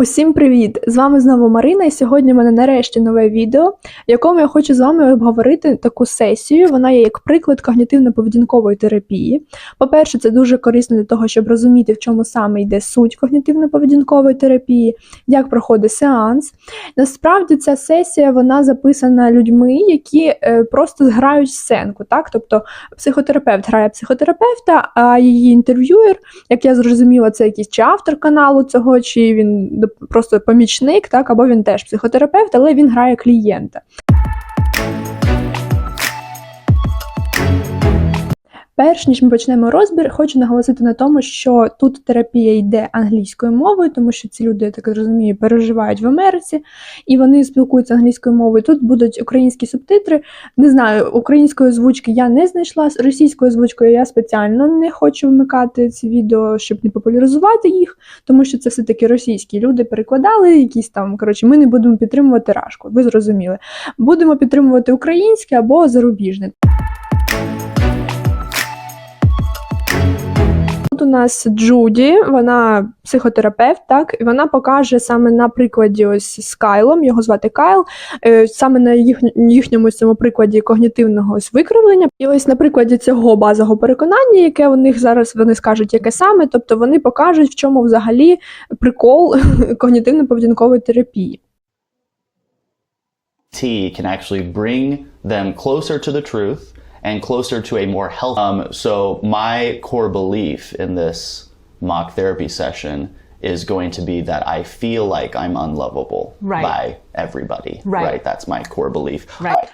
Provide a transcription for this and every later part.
Усім привіт! З вами знову Марина, і сьогодні в мене нарешті нове відео, в якому я хочу з вами обговорити таку сесію. Вона є як приклад когнітивно-поведінкової терапії. По-перше, це дуже корисно для того, щоб розуміти, в чому саме йде суть когнітивно-поведінкової терапії, як проходить сеанс. Насправді ця сесія вона записана людьми, які е, просто грають сценку. Так? Тобто психотерапевт грає психотерапевта, а її інтерв'юер, як я зрозуміла, це якийсь чи автор каналу цього, чи він просто помічник, так, або він теж психотерапевт, але він грає клієнта. Перш ніж ми почнемо розбір, хочу наголосити на тому, що тут терапія йде англійською мовою, тому що ці люди, я так розумію, переживають в Америці і вони спілкуються англійською мовою. Тут будуть українські субтитри. Не знаю, української озвучки я не знайшла, з російською озвучкою я спеціально не хочу вмикати ці відео, щоб не популяризувати їх, тому що це все-таки російські люди перекладали якісь там. Коротше, ми не будемо підтримувати рашку. Ви зрозуміли. Будемо підтримувати українське або зарубіжне. Тут у нас Джуді, вона психотерапевт, так, і вона покаже саме на прикладі ось з Кайлом, його звати Кайл, е, саме на їх, їхньому цьому прикладі когнітивного ось викривлення. І ось на прикладі цього базового переконання, яке у них зараз вони скажуть, яке саме, тобто вони покажуть, в чому взагалі прикол когнітивно-поведінкової терапії. tea can actually bring them closer to the truth and closer to a more healthy. Um, so my core belief in this mock therapy session is going to be that I feel like I'm unlovable Right. by everybody. Right. That's my core belief. Right.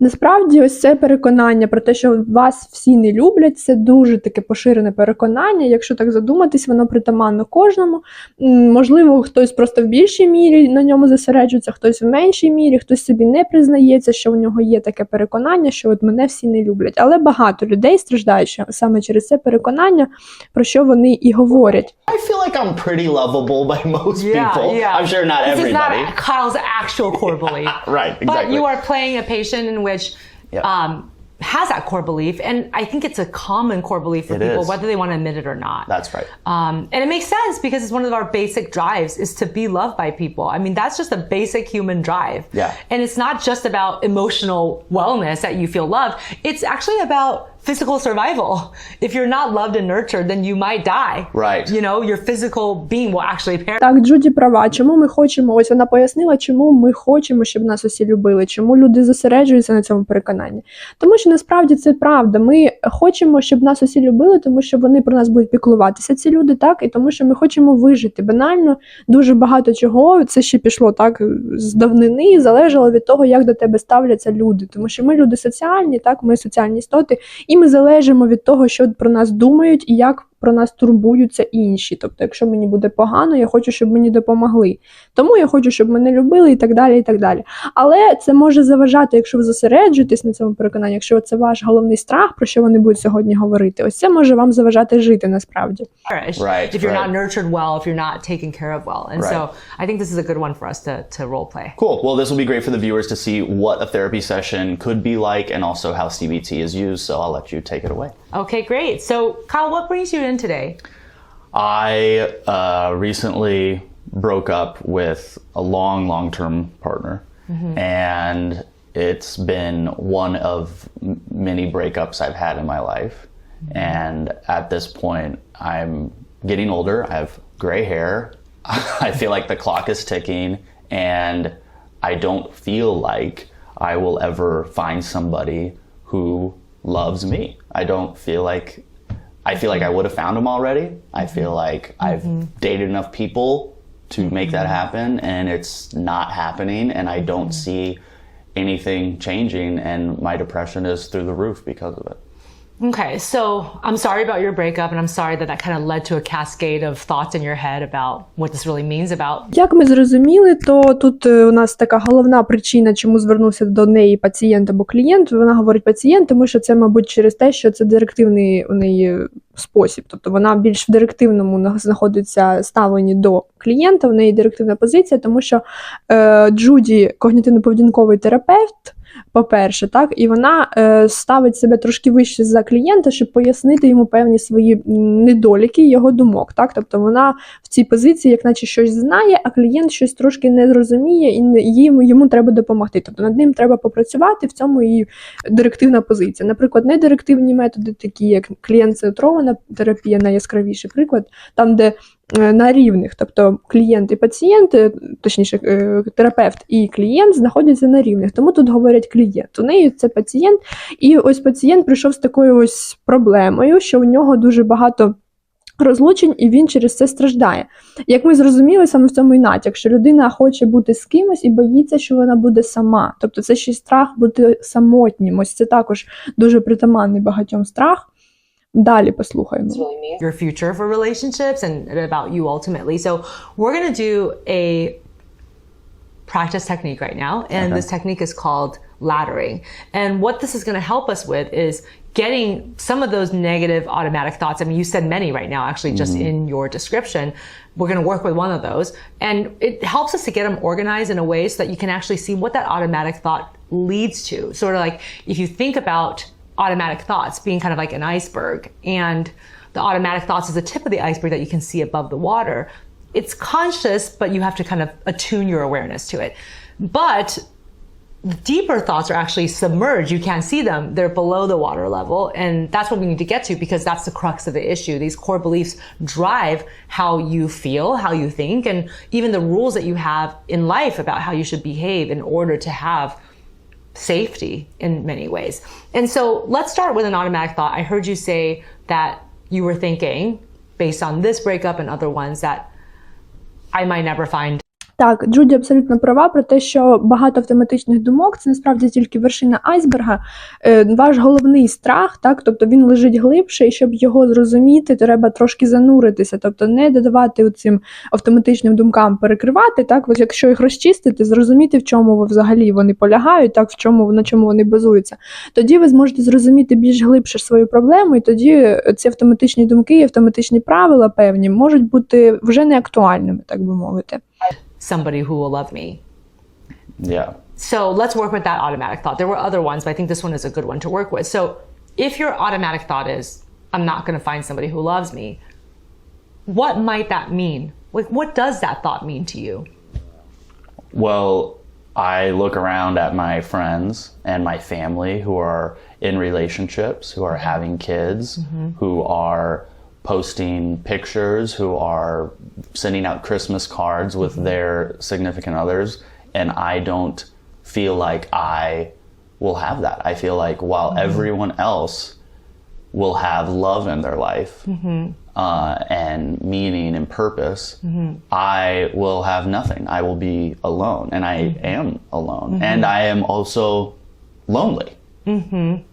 Насправді, ось це переконання про те, що вас всі не люблять, це дуже таке поширене переконання. Якщо так задуматись, воно притаманно кожному. Можливо, хтось просто в більшій мірі на ньому зосереджується, хтось в меншій мірі, хтось собі не признається, що у нього є таке переконання, що от мене всі не люблять. Але багато людей страждають саме через це переконання, про що вони і говорять. I feel like I'm pretty lovable by most Yeah, people. yeah. I'm sure not this is not Kyle's actual core belief. right, But you are playing a patient in which Yep. um, has that core belief, and I think it's a common core belief for It people, is. whether they want to admit it or not. That's right. Um, and it makes sense because it's one of our basic drives is to be loved by people. I mean, that's just a basic human drive. Yeah. And it's not just about emotional wellness that you feel loved. It's actually about physical survival. If you're not loved and nurtured, then you might die. Right. You know, your physical being will actually perish. Так, Джуді права. Чому ми хочемо? Ось вона пояснила, чому ми хочемо, щоб нас усі любили, чому люди зосереджуються на цьому переконанні. Тому що насправді це правда. Ми хочемо, щоб нас усі любили, тому що вони про нас будуть піклуватися, ці люди, так, і тому що ми хочемо вижити. Банально дуже багато чого. Це ще пішло так з давнини, і залежало від того, як до тебе ставляться люди. Тому що ми люди соціальні, так, ми соціальні істоти, і ми залежимо від того, що про нас думають і як про нас турбуються інші. Тобто, якщо мені буде погано, я хочу, щоб мені допомогли. Тому я хочу, щоб мене любили і так далі. і так далі. Але це може заважати, якщо ви зосереджуєтесь на цьому переконанні, якщо це ваш головний страх, про що вони будуть сьогодні говорити. Ось це може вам заважати жити насправді. Right, if you're right. not nurtured well, if you're not taken care of well. And so I think this is a good one for us to, to role play. Cool. Well, this will be great for the viewers to see what a therapy session could be like and also how CBT is used. So I'll let you take it away. Okay, great. So Kyle, what brings you in today? I uh, recently broke up with a long, long term partner, and it's been one of many breakups I've had in my life. And at this point, I'm getting older, I have gray hair, I feel like the clock is ticking, and I don't feel like I will ever find somebody who loves me. I don't feel like I feel like I would have found him already. I mm-hmm. feel like I've mm-hmm. dated enough people to make that mm-hmm. happen, and it's not happening. And I don't see anything changing, and my depression is through the roof because of it. Okay, so I'm sorry about your breakup, and I'm sorry that that kind of led to a cascade of thoughts in your head about what this really means about Як ми зрозуміли, то тут е, у нас така головна причина, чому звернувся до неї пацієнт або клієнт. Вона говорить пацієнт, тому що це, мабуть, через те, що це директивний у неї спосіб. Тобто вона більш в директивному на- знаходиться ставленні до клієнта, в неї директивна позиція, тому що е, Джуді когнітивно-поведінковий терапевт. По-перше, так, і вона е, ставить себе трошки вище за клієнта, щоб пояснити йому певні свої недоліки його думок. Так, тобто вона в цій позиції, як наче щось знає, а клієнт щось трошки не зрозуміє, і їм, йому треба допомогти. Тобто над ним треба попрацювати в цьому і директивна позиція. Наприклад, недирективні методи, такі як клієнт-центрована терапія, найяскравіший приклад, там, де на рівних, тобто клієнт і пацієнт, е, точніше, е, терапевт і клієнт знаходяться на рівних. Тому тут говорять клієнт. У неї це пацієнт, і ось пацієнт прийшов з такою ось проблемою, що у нього дуже багато. Розлучень, і він через це страждає. Як ми зрозуміли, саме в цьому і натяк, що людина хоче бути з кимось і боїться, що вона буде сама. Тобто це ще й страх бути самотнім. Ось це також дуже притаманний багатьом страх. Далі послухаємо. your future for relationships and about you ultimately. So we're going to do a practice technique right now. And this technique is called laddering. And what this is going to help us with is getting some of those negative automatic thoughts. I mean, you said many right now, actually, just in your description. We're going to work with one of those. And it helps us to get them organized in a way so that you can actually see what that automatic thought leads to. Sort of like if you think about automatic thoughts being kind of like an iceberg and the automatic thoughts is the tip of the iceberg that you can see above the water. It's conscious, but you have to kind of attune your awareness to it. But deeper thoughts are actually submerged. You can't see them. They're below the water level. And that's what we need to get to because that's the crux of the issue. These core beliefs drive how you feel, how you think, and even the rules that you have in life about how you should behave in order to have safety in many ways. And so let's start with an automatic thought. I heard you say that you were thinking, based on this breakup and other ones, that I might never find Так, Джуді абсолютно права про те, що багато автоматичних думок це насправді тільки вершина айсберга. Е, ваш головний страх, так, тобто він лежить глибше, і щоб його зрозуміти, треба трошки зануритися, тобто не додавати цим автоматичним думкам перекривати. Так, ось якщо їх розчистити, зрозуміти, в чому ви взагалі вони полягають, так, в чому на чому вони базуються. Тоді ви зможете зрозуміти більш глибше свою проблему, і тоді ці автоматичні думки, і автоматичні правила певні можуть бути вже не актуальними, так би мовити. Somebody who will love me. Yeah. So let's work with that automatic thought. There were other ones, but I think this one is a good one to work with. So if your automatic thought is, I'm not going to find somebody who loves me, what might that mean? Like, what does that thought mean to you? Well, I look around at my friends and my family who are in relationships, who are having kids, mm-hmm. who are posting pictures, who are sending out Christmas cards with mm-hmm. their significant others, and I don't feel like I will have that. I feel like while mm-hmm. everyone else will have love in their life mm-hmm. uh, and meaning and purpose, I will have nothing. I will be alone, and I am alone, and I am also lonely,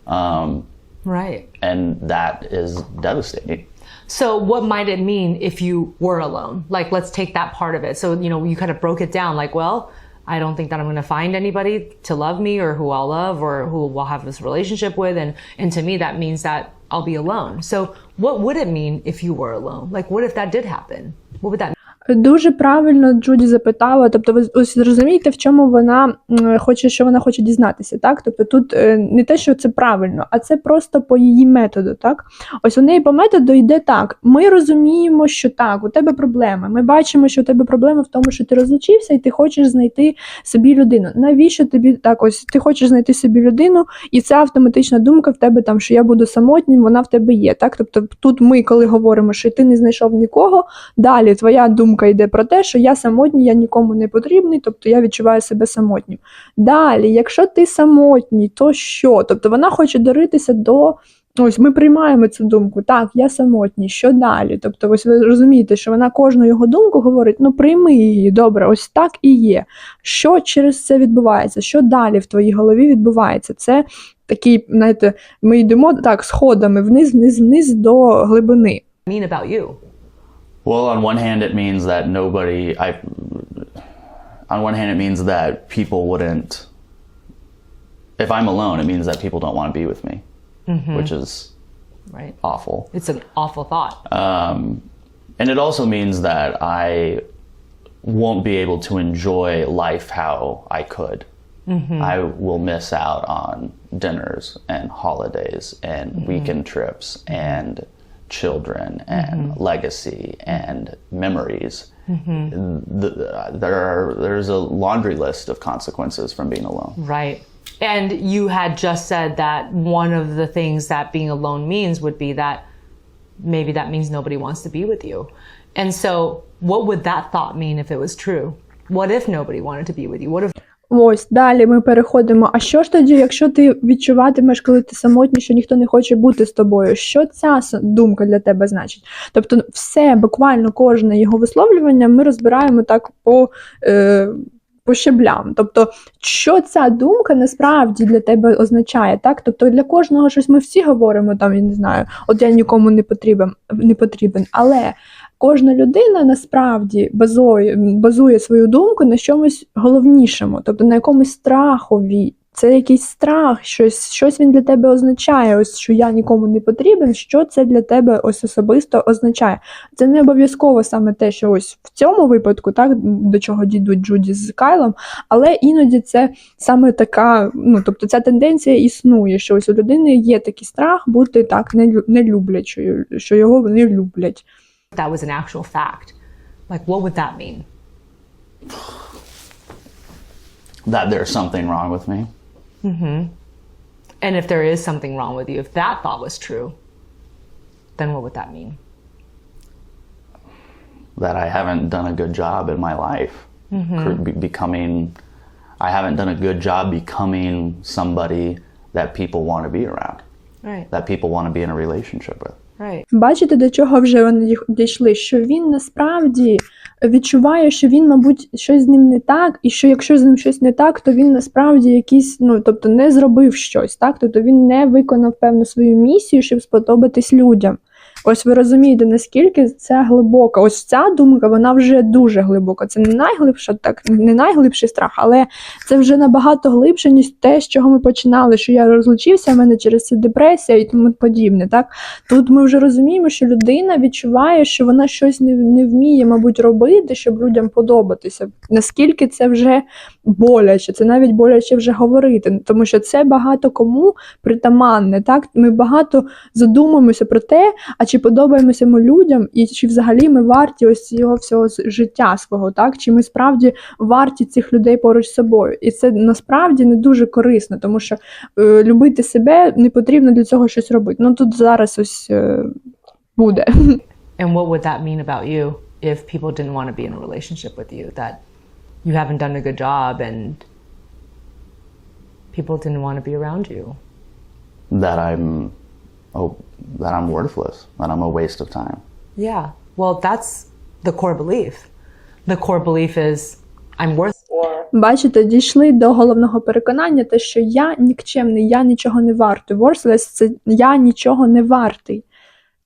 um, Right. and that is devastating. So what might it mean if you were alone? Like, let's take that part of it. So, you know, you kind of broke it down like, well, I don't think that I'm going to find anybody to love me or who I'll love or who we'll have this relationship with. And, and to me, that means that I'll be alone. So what would it mean if you were alone? Like, what if that did happen? What would that Дуже правильно Джуді запитала. Тобто, ви ось зрозумієте, в чому вона хоче, що вона хоче дізнатися. Так, тобто тут е, не те, що це правильно, а це просто по її методу. Так, ось у неї по методу йде так. Ми розуміємо, що так, у тебе проблеми. Ми бачимо, що у тебе проблема в тому, що ти розлучився, і ти хочеш знайти собі людину. Навіщо тобі так? Ось ти хочеш знайти собі людину, і ця автоматична думка в тебе там, що я буду самотнім, вона в тебе є. Так, тобто тут ми, коли говоримо, що ти не знайшов нікого, далі твоя думка йде про те, що я самотній, я нікому не потрібний, тобто я відчуваю себе самотнім. Далі, якщо ти самотній, то що? Тобто вона хоче даритися до. Ось ми приймаємо цю думку. Так, я самотній, що далі? Тобто, ось ви розумієте, що вона кожну його думку говорить: ну прийми її, добре, ось так і є. Що через це відбувається? Що далі в твоїй голові відбувається? Це такий, знаєте, ми йдемо так сходами вниз, вниз, вниз до глибини. you? Well, on one hand, it means that nobody. I. On one hand, it means that people wouldn't. If I'm alone, it means that people don't want to be with me, mm-hmm. which is Right. awful. It's an awful thought. Um, and it also means that I won't be able to enjoy life how I could mm-hmm. I will miss out on dinners and holidays and mm-hmm. weekend trips and children and mm-hmm. legacy and memories. Mm-hmm. The- uh, there are there's a laundry list of consequences from being alone. Right. And you had just said that one of the things that being alone means would be that maybe that means nobody wants to be with you. And so, what would that thought mean if it was true? What if nobody wanted to be with you? What if Ось далі ми переходимо. А що ж тоді, якщо ти відчуватимеш, коли ти самотній, що ніхто не хоче бути з тобою? Що ця думка для тебе значить? Тобто, все, буквально кожне його висловлювання ми розбираємо так по. Е, по щеблям, тобто, що ця думка насправді для тебе означає, так? Тобто для кожного щось ми всі говоримо, там я не знаю, от я нікому не потрібен, не потрібен, але кожна людина насправді базує, базує свою думку на чомусь головнішому, тобто на якомусь страхові. Це якийсь страх, щось, щось він для тебе означає. Ось що я нікому не потрібен. Що це для тебе ось особисто означає? Це не обов'язково саме те, що ось в цьому випадку, так до чого дійдуть Джуді з Кайлом, але іноді це саме така, ну тобто ця тенденція існує, що ось у людини є такий страх бути так нелюблячою, що його не люблять. That was an actual fact? Like, what would that mean? That there's something wrong with me. Mm-hmm. And if there is something wrong with you, if that thought was true, then what would that mean? that I haven't done a good job in my life. Cr- be- becoming, I haven't done a good job becoming somebody that people want to be around, Right, that people want to be in a relationship with. Бачите, до чого вже вони дійшли? Що він насправді відчуває, що він, мабуть, щось з ним не так, і що якщо з ним щось не так, то він насправді якийсь, ну тобто не зробив щось, так? Тобто він не виконав певну свою місію, щоб сподобатись людям. Ось ви розумієте, наскільки це глибока. Ось ця думка, вона вже дуже глибока. Це не найглибша, так не найглибший страх, але це вже набагато глибше, ніж те, з чого ми починали. Що я розлучився, в мене через це депресія і тому подібне. Так тут ми вже розуміємо, що людина відчуває, що вона щось не, не вміє, мабуть, робити, щоб людям подобатися. Наскільки це вже боляче, це навіть боляче вже говорити, тому що це багато кому притаманне. Так, ми багато задумуємося про те, а чи подобаємося ми людям, і чи взагалі ми варті ось цього всього з- життя свого, так чи ми справді варті цих людей поруч з собою. І це насправді не дуже корисно, тому що е, любити себе не потрібно для цього щось робити. Ну тут зараз ось е, буде. And what would that mean about you if people didn't want to be in a relationship with you? That you haven't done a good job and people didn't want to be around you? That I'm, oh, that I'm worthless, that I'm a waste of time. Yeah. Well, that's the core belief. The core belief is I'm worth Бачите, дійшли до головного переконання, те, що я нікчемний, я нічого не вартий. Worthless – це я нічого не вартий.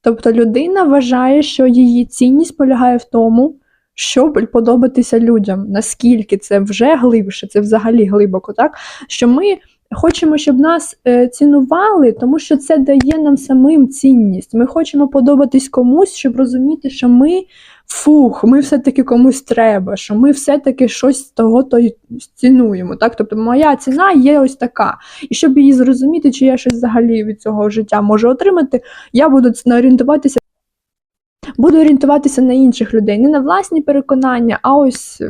Тобто людина вважає, що її цінність полягає в тому, щоб подобатися людям. Наскільки це вже глибше, це взагалі глибоко, так? Що ми хочемо, щоб нас е, цінували, тому що це дає нам самим цінність. Ми хочемо подобатись комусь, щоб розуміти, що ми фух, ми все-таки комусь треба, що ми все-таки щось з того то й цінуємо. Так? Тобто моя ціна є ось така. І щоб її зрозуміти, чи я щось взагалі від цього життя можу отримати, я буду орієнтуватися. Буду орієнтуватися на інших людей, не на власні переконання, а ось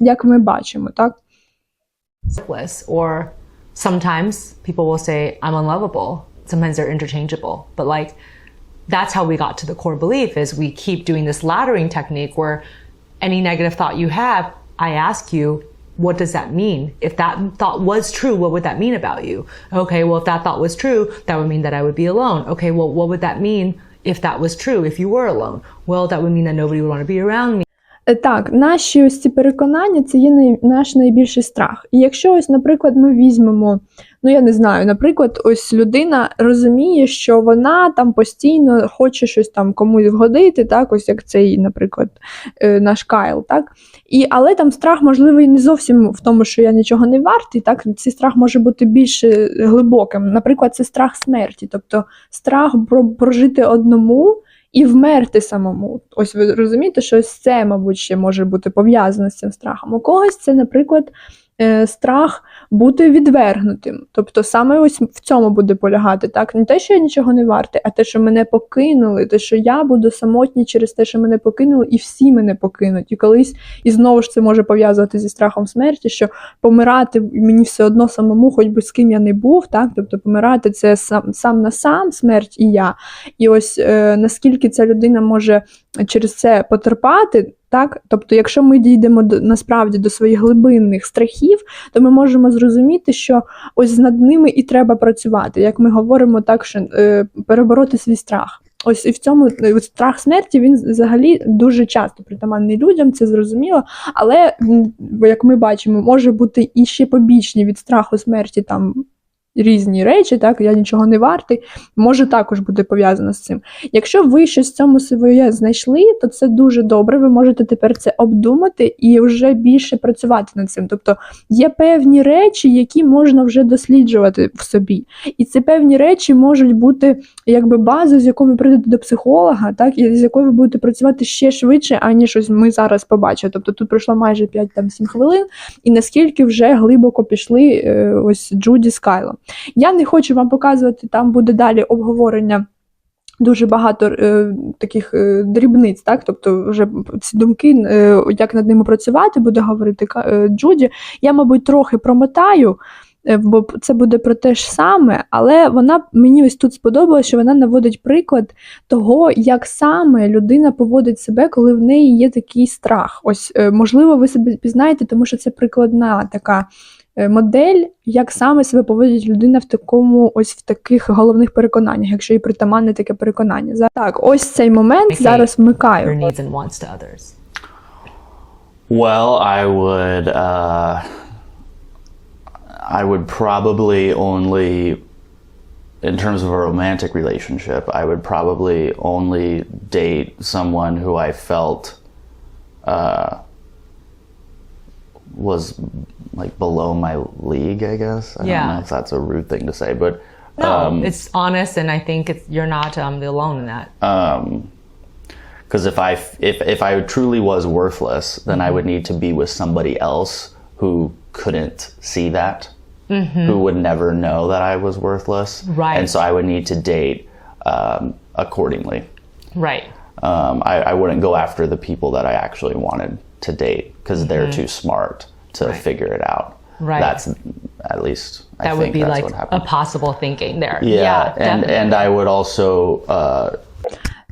як ми бачимо, так? Sometimes people will say I'm unlovable. Sometimes they're interchangeable. But like that's how we got to the core belief is we keep doing this laddering technique where any negative thought you have, I ask you, what does that mean? If that thought was true, what would that mean about you? Okay, well, if that thought was true, that would mean that I would be alone. Okay, well, what would that mean if that was true, if you were alone? Well, that would mean that nobody would want to be around me. Е, Так, наші ось ці переконання це є наш найбільший страх. І якщо ось, наприклад, ми візьмемо, ну я не знаю, наприклад, ось людина розуміє, що вона там постійно хоче щось там комусь вгодити, так, ось як цей, наприклад, е, наш Кайл, так. І, але там страх можливий не зовсім в тому, що я нічого не вартий, так, цей страх може бути більш глибоким. Наприклад, це страх смерті, тобто страх про прожити одному і вмерти самому. Ось ви розумієте, що ось це, мабуть, ще може бути пов'язано з цим страхом. У когось це, наприклад, страх бути відвергнутим. Тобто саме ось в цьому буде полягати. Так, не те, що я нічого не вартий, а те, що мене покинули, те, що я буду самотній через те, що мене покинули, і всі мене покинуть. І колись і знову ж це може пов'язувати зі страхом смерті, що помирати мені все одно самому, хоч би з ким я не був. Так, тобто помирати це сам сам на сам смерть і я. І ось е, наскільки ця людина може через це потерпати. Так, тобто, якщо ми дійдемо до насправді до своїх глибинних страхів, то ми можемо зрозуміти, що ось над ними і треба працювати. Як ми говоримо, так що е, перебороти свій страх. Ось і в цьому е, страх смерті він взагалі дуже часто притаманний людям, це зрозуміло. Але як ми бачимо, може бути і ще побічні від страху смерті там. Різні речі, так я нічого не вартий, може також бути пов'язано з цим. Якщо ви щось в цьому своє знайшли, то це дуже добре. Ви можете тепер це обдумати і вже більше працювати над цим. Тобто є певні речі, які можна вже досліджувати в собі, і ці певні речі можуть бути якби базою, з якою ви прийдете до психолога, так і з якою ви будете працювати ще швидше, аніж ось ми зараз побачили. Тобто тут пройшло майже 5-7 хвилин, і наскільки вже глибоко пішли е, ось Джуді з Кайлом. Я не хочу вам показувати, там буде далі обговорення. Дуже багато е, таких е, дрібниць, так тобто, вже ці думки, е, як над ними працювати, буде говорити е, Джуді. Я, мабуть, трохи промотаю, е, бо це буде про те ж саме, але вона мені ось тут сподобалося, що вона наводить приклад того, як саме людина поводить себе, коли в неї є такий страх. Ось, е, можливо, ви себе пізнаєте, тому що це прикладна така модель, як саме себе поводить людина в такому, ось в таких головних переконаннях, якщо їй притаманне таке переконання. Так, ось цей момент Okay. зараз your вмикаю. needs and wants to others. Well, I would uh, I would probably only in terms of a romantic relationship, I would probably only date someone who I felt uh, was like below my league, I guess. I Yeah. don't know if that's a rude thing to say, but No, um, it's honest, and I think it's, you're not um, alone in that. um because if i if if i truly was worthless then i would need to be with somebody else who couldn't see that who would never know that i was worthless Right. and so i would need to date um, accordingly right. um, I, I wouldn't go after the people that i actually wanted to date because they're too smart to figure it out Right. that's at least I That would think be that's like a possible thinking there. yeah, and definitely. and i would also uh,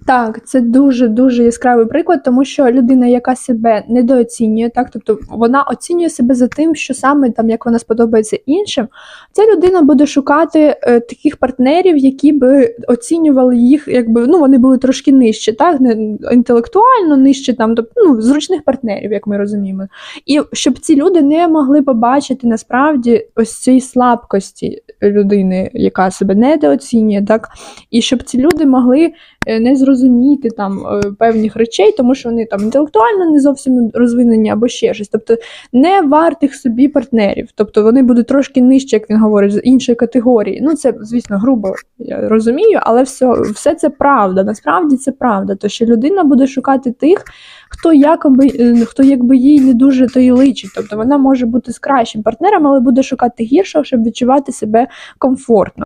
Так, це дуже дуже яскравий приклад, тому що людина, яка себе недооцінює, так тобто вона оцінює себе за тим, що саме там як вона сподобається іншим. Ця людина буде шукати е, таких партнерів, які би оцінювали їх, якби ну вони були трошки нижче, так не інтелектуально нижче, там тобто ну зручних партнерів, як ми розуміємо. І щоб ці люди не могли побачити насправді ось цієї слабкості людини, яка себе недооцінює, так і щоб ці люди могли не зрозуміти там е, певних речей, тому що вони там інтелектуально не зовсім розвинені або ще щось. Тобто не вартих собі партнерів. Тобто вони будуть трошки нижче, як він говорить, з іншої категорії. Ну це, звісно, грубо я розумію, але все, все це правда. Насправді це правда. То що людина буде шукати тих, хто якоби е, хто якби їй не дуже то й личить. Тобто вона може бути з кращим партнером, але буде шукати гіршого, щоб відчувати себе комфортно.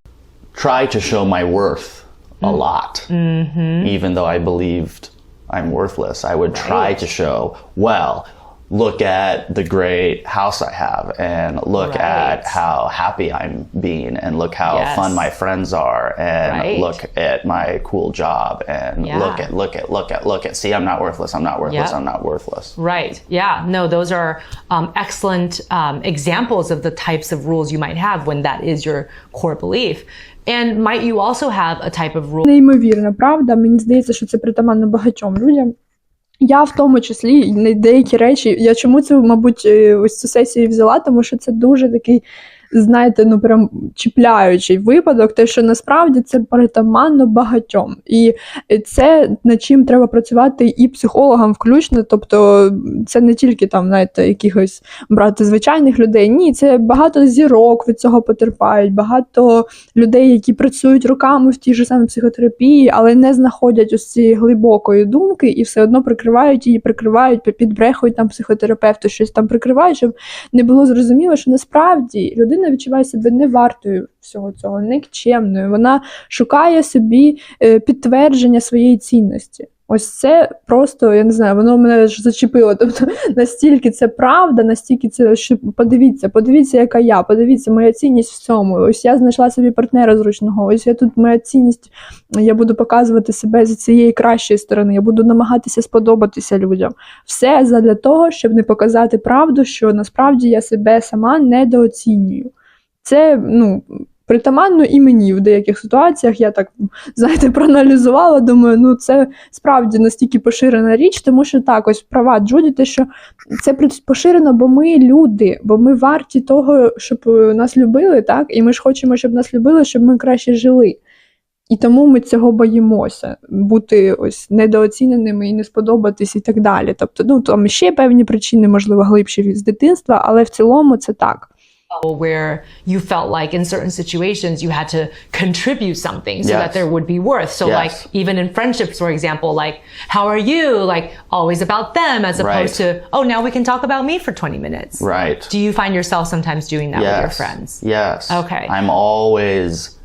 try to show my worth a lot. Mm-hmm. Even though I believed I'm worthless, I would try to show, well, look at the great house I have, and look Right. at how happy I'm being, and look how Yes. fun my friends are, and Right. look at my cool job, and Yeah. look at, look at, look at, look at, see, I'm not worthless, I'm not worthless, Yeah. I'm not worthless. Right. Yeah. No, those are um, excellent um, examples of the types of rules you might have when that is your core belief. And might you also have a type of rule Неймовірна правда. Мені здається, що це притаманно багатьом людям. Я в тому числі деякі речі. Я чому цю, мабуть, е, ось цю сесію взяла, тому що це дуже такий знаєте, ну прям чіпляючий випадок, те, що насправді це притаманно багатьом. І це над чим треба працювати і психологам включно. Тобто, це не тільки там, знаєте, якихось брати звичайних людей. Ні, це багато зірок від цього потерпають, багато людей, які працюють роками в тій же самій психотерапії, але не знаходять ось цієї глибокої думки і все одно прикривають її, прикривають, підбрехують там психотерапевту, щось там прикривають, щоб не було зрозуміло, що насправді людина відчуває себе не вартою всього цього, нікчемною. Вона шукає собі е, підтвердження своєї цінності. Ось це просто, я не знаю, воно мене ж зачепило. Тобто настільки це правда, настільки це що подивіться, подивіться, яка я, подивіться, моя цінність в цьому. Ось я знайшла собі партнера зручного. Ось я тут моя цінність, я буду показувати себе з цієї кращої сторони. Я буду намагатися сподобатися людям. Все задля того, щоб не показати правду, що насправді я себе сама недооцінюю. Це ну. Притаманно і мені в деяких ситуаціях я так знаєте проаналізувала. Думаю, ну це справді настільки поширена річ, тому що так, ось права Джуді, те, що це поширено, бо ми люди, бо ми варті того, щоб нас любили, так і ми ж хочемо, щоб нас любили, щоб ми краще жили. І тому ми цього боїмося бути ось недооціненими і не сподобатись, і так далі. Тобто, ну там ще певні причини, можливо, глибші з дитинства, але в цілому це так. Where you felt like in certain situations you had to contribute something so Yes. that there would be worth. So Yes. like even in friendships, for example, like how are you? Like always about them as opposed Right. to oh now we can talk about me for 20 minutes. Right. Do you find yourself sometimes doing that with your friends? Yes. Okay. I'm always,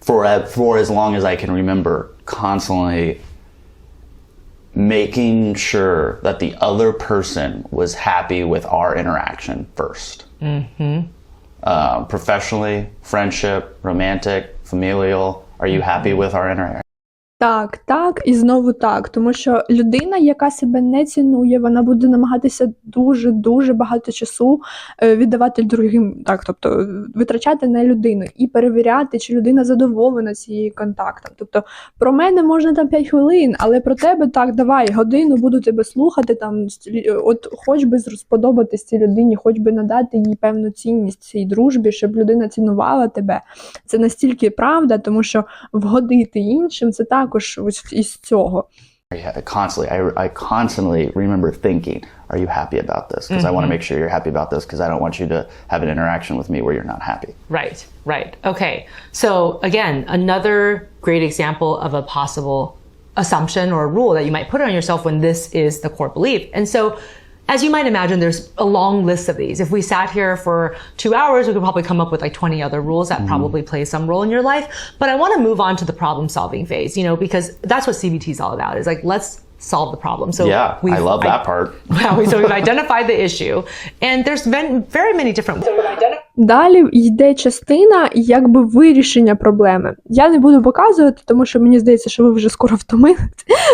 for for as long as I can remember, constantly making sure that the other person was happy with our interaction 1st Mm-hmm. Uh, professionally, friendship, romantic, familial. Are you happy with our interaction? Так, так і знову так. Тому що людина, яка себе не цінує, вона буде намагатися дуже дуже багато часу е, віддавати другим, так, тобто витрачати на людину і перевіряти, чи людина задоволена цією контактом. Тобто про мене можна там 5 хвилин, але про тебе так, давай годину буду тебе слухати. Там стілі- от хоч би сподобатись цій людині, хоч би надати їй певну цінність цій дружбі, щоб людина цінувала тебе. Це настільки правда, тому що вгодити іншим це також ось із цього. Yeah, constantly, I, I constantly remember thinking, "Are you happy about this?" Because I want to make sure you're happy about this. Because I don't want you to have an interaction with me where you're not happy. Right, right. Okay. So again, another great example of a possible assumption or rule that you might put on yourself when this is the core belief. And so as you might imagine, there's a long list of these. If we sat here for two hours, we could probably come up with like 20 other rules that mm-hmm. probably play some role in your life. But I want to move on to the problem solving phase, you know, because that's what CBT is all about. Is like, let's solve the problem. So Yeah, I we've- love that part. Wow, so we've identified the issue, and there's been very many different. Далі йде частина якби вирішення проблеми. Я не буду показувати, тому що мені здається, що ви вже скоро втомились.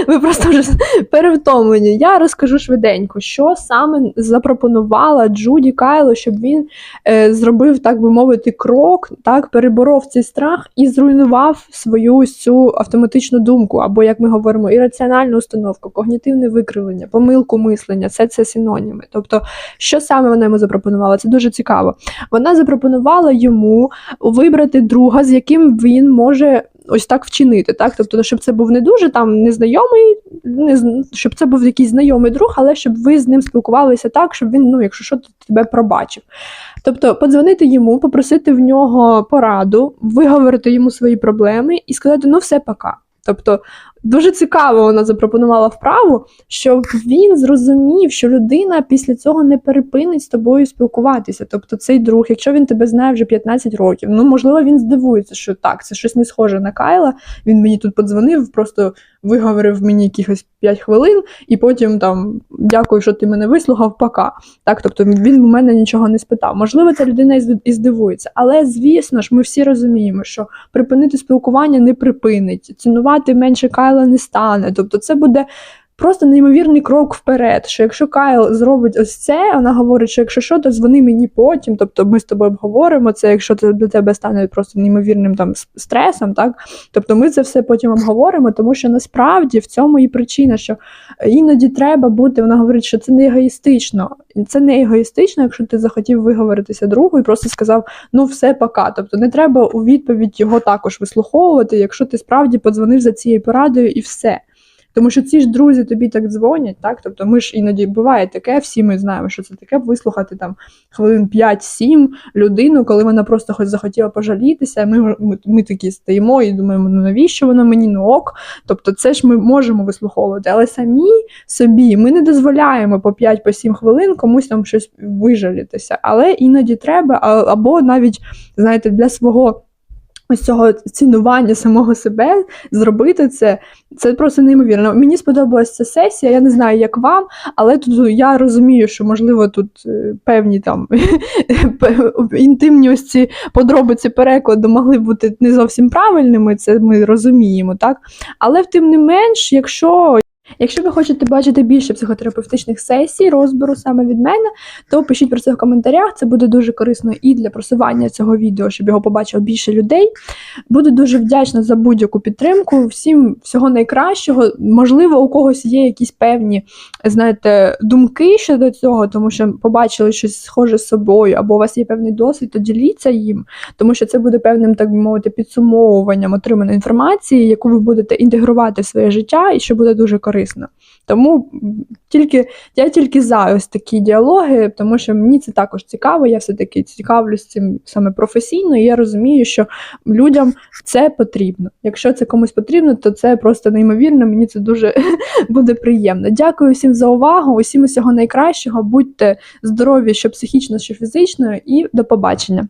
Ви просто вже перевтомлені. Я розкажу швиденько, що саме запропонувала Джуді Кайло, щоб він е, зробив, так би мовити, крок, так переборов цей страх і зруйнував свою цю автоматичну думку, або як ми говоримо, ірраціональну установку, когнітивне викривлення, помилку мислення. Все це синоніми. Тобто, що саме вона йому запропонувала? Це дуже цікаво. Вона запропонувала йому вибрати друга, з яким він може ось так вчинити. Так? Тобто, щоб це був не дуже там незнайомий, не, щоб це був якийсь знайомий друг, але щоб ви з ним спілкувалися так, щоб він, ну, якщо що, то тебе пробачив. Тобто, подзвонити йому, попросити в нього пораду, виговорити йому свої проблеми і сказати: ну, все, пока. Тобто, дуже цікаво вона запропонувала вправу, щоб він зрозумів, що людина після цього не перепинить з тобою спілкуватися. Тобто, цей друг, якщо він тебе знає вже 15 років, ну можливо, він здивується, що так, це щось не схоже на Кайла. Він мені тут подзвонив, просто виговорив мені якихось 5 хвилин, і потім там дякую, що ти мене вислухав, пока. Так, тобто він у мене нічого не спитав. Можливо, ця людина і здивується. Але звісно ж, ми всі розуміємо, що припинити спілкування не припинить, цінувати менше Кайла не стане. Тобто, це буде просто неймовірний крок вперед. Що якщо Кайл зробить ось це, вона говорить, що якщо що, то дзвони мені потім. Тобто ми з тобою обговоримо це, якщо це для тебе стане просто неймовірним там стресом, так тобто ми це все потім обговоримо, тому що насправді в цьому і причина, що іноді треба бути. Вона говорить, що це не егоїстично. Це не егоїстично, якщо ти захотів виговоритися другу і просто сказав ну все пока. Тобто не треба у відповідь його також вислуховувати, якщо ти справді подзвонив за цією порадою і все. Тому що ці ж друзі тобі так дзвонять, так? Тобто ми ж іноді буває таке, всі ми знаємо, що це таке вислухати там хвилин 5-7 людину, коли вона просто хоч захотіла пожалітися. Ми, ми, ми такі стоїмо і думаємо, ну навіщо воно мені ну ок. Тобто, це ж ми можемо вислуховувати, але самі собі ми не дозволяємо по 5-7 хвилин комусь там щось вижалітися. Але іноді треба, або навіть знаєте, для свого. Ось цього цінування самого себе зробити це, це просто неймовірно. Мені сподобалася ця сесія. Я не знаю, як вам, але тут я розумію, що можливо тут е, певні там інтимні ось ці подробиці перекладу могли бути не зовсім правильними. Це ми розуміємо, так? Але тим не менш, якщо Якщо ви хочете бачити більше психотерапевтичних сесій, розбору саме від мене, то пишіть про це в коментарях. Це буде дуже корисно і для просування цього відео, щоб його побачило більше людей. Буду дуже вдячна за будь-яку підтримку. Всім всього найкращого. Можливо, у когось є якісь певні, знаєте, думки щодо цього, тому що побачили щось схоже з собою, або у вас є певний досвід, то діліться їм, тому що це буде певним, так би мовити, підсумовуванням отриманої інформації, яку ви будете інтегрувати в своє життя, і що буде дуже корисно. Тому тільки я тільки за ось такі діалоги, тому що мені це також цікаво. Я все таки цікавлюсь цим саме професійно, і я розумію, що людям це потрібно. Якщо це комусь потрібно, то це просто неймовірно. Мені це дуже буде приємно. Дякую всім за увагу. Усім усього найкращого. Будьте здорові, що психічно, що фізично, і до побачення.